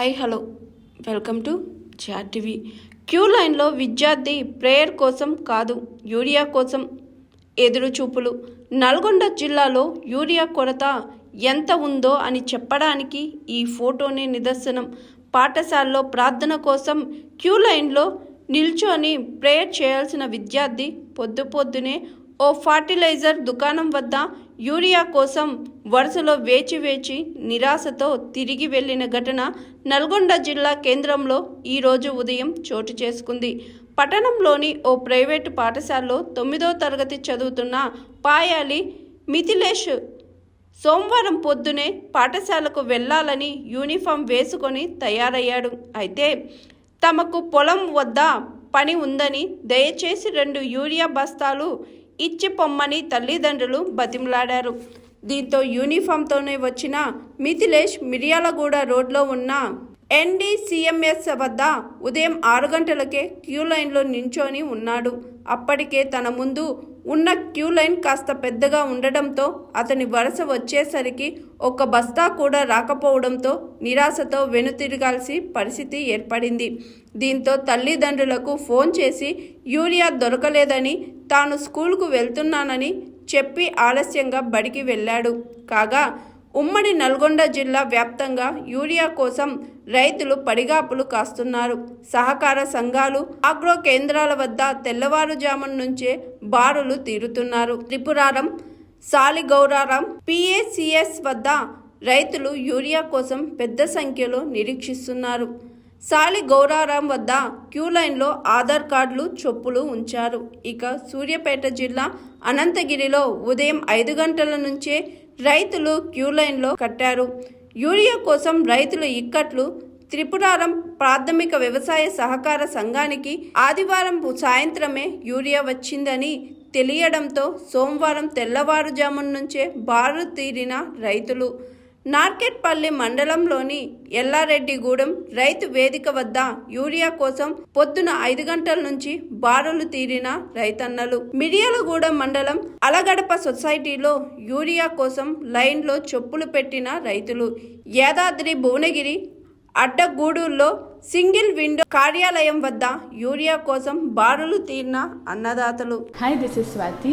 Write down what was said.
Hi hello. Welcome to Char TV. Queue లైన్లో విద్యార్థి prayer కోసం కాదు యూరియా కోసం ఎదురు చూపులు నల్గొండ జిల్లాలో యూరియా కొరత ఎంత ఉందో అని చెప్పడానికి ఈ ఫోటోనే నిదర్శనం. పాఠశాలలో ప్రార్థన కోసం క్యూ లైన్లో నిల్చొని ప్రేయర్ చేయాల్సిన విద్యార్థి పొద్దు పొద్దునే ఓ ఫర్టిలైజర్ దుకాణం వద్ద యూరియా కోసం వరుసలో వేచి వేచి నిరాశతో తిరిగి వెళ్ళిన ఘటన నల్గొండ జిల్లా కేంద్రంలో ఈరోజు ఉదయం చోటు చేసుకుంది. పట్టణంలోని ఓ ప్రైవేటు పాఠశాలలో తొమ్మిదో తరగతి చదువుతున్న పాయాలి మిథిలేష్ సోమవారం పొద్దునే పాఠశాలకు వెళ్ళాలని యూనిఫామ్ వేసుకొని తయారయ్యాడు. అయితే తమకు పొలం వద్ద పని ఉందని దయచేసి రెండు యూరియా బస్తాలు ఇచ్చి పొమ్మని తల్లిదండ్రులు బతిమలాడారు. దీంతో యూనిఫామ్తోనే వచ్చిన మిథిలేష్ మిర్యాలగూడ రోడ్లో ఉన్న ఎన్డీసీఎంఎస్ వద్ద ఉదయం ఆరు గంటలకే క్యూ లైన్లో నించొని ఉన్నాడు. అప్పటికే తన ముందు ఉన్న క్యూ లైన్ కాస్త పెద్దగా ఉండడంతో అతని వరుస వచ్చేసరికి ఒక బస్తా కూడా రాకపోవడంతో నిరాశతో వెనుతిరగాల్సి పరిస్థితి ఏర్పడింది. దీంతో తల్లిదండ్రులకు ఫోన్ చేసి యూరియా దొరకలేదని తాను స్కూల్కు వెళ్తున్నానని చెప్పి ఆలస్యంగా బడికి వెళ్ళాడు. కాగా ఉమ్మడి నల్గొండ జిల్లా వ్యాప్తంగా యూరియా కోసం రైతులు పడిగాపులు కాస్తున్నారు. సహకార సంఘాలు ఆగ్రో కేంద్రాల వద్ద తెల్లవారుజామున నుంచే బారులు తీరుతున్నారు. త్రిపురారం సాలిగౌరారం పిఏసిఎస్ వద్ద రైతులు యూరియా కోసం పెద్ద సంఖ్యలో నిరీక్షిస్తున్నారు. సాలి గౌరారాం వద్ద క్యూ లైన్లో ఆధార్ కార్డులు చొప్పులు ఉంచారు. ఇక సూర్యాపేట జిల్లా అనంతగిరిలో ఉదయం ఐదు గంటల నుంచే రైతులు క్యూ లైన్లో కట్టారు. యూరియా కోసం రైతులు ఇక్కట్లు త్రిపురారం ప్రాథమిక వ్యవసాయ సహకార సంఘానికి ఆదివారం సాయంత్రమే యూరియా వచ్చిందని తెలియడంతో సోమవారం తెల్లవారుజామున నుంచే బారు తీరిన రైతులు నార్కెట్పల్లి మండలంలోని ఎల్లారెడ్డిగూడెం రైతు వేదిక వద్ద యూరియా కోసం పొద్దున ఐదు గంటల నుంచి బారులు తీరిన రైతన్నలు. మిరియాలగూడెం మండలం అలగడప సొసైటీలో యూరియా కోసం లైన్లో చెప్పులు పెట్టిన రైతులు. యాదాద్రి భువనగిరి అడ్డగూడూరులో సింగిల్ విండో కార్యాలయం వద్ద యూరియా కోసం బారులు తీరిన అన్నదాతలు. Hi this is Swathi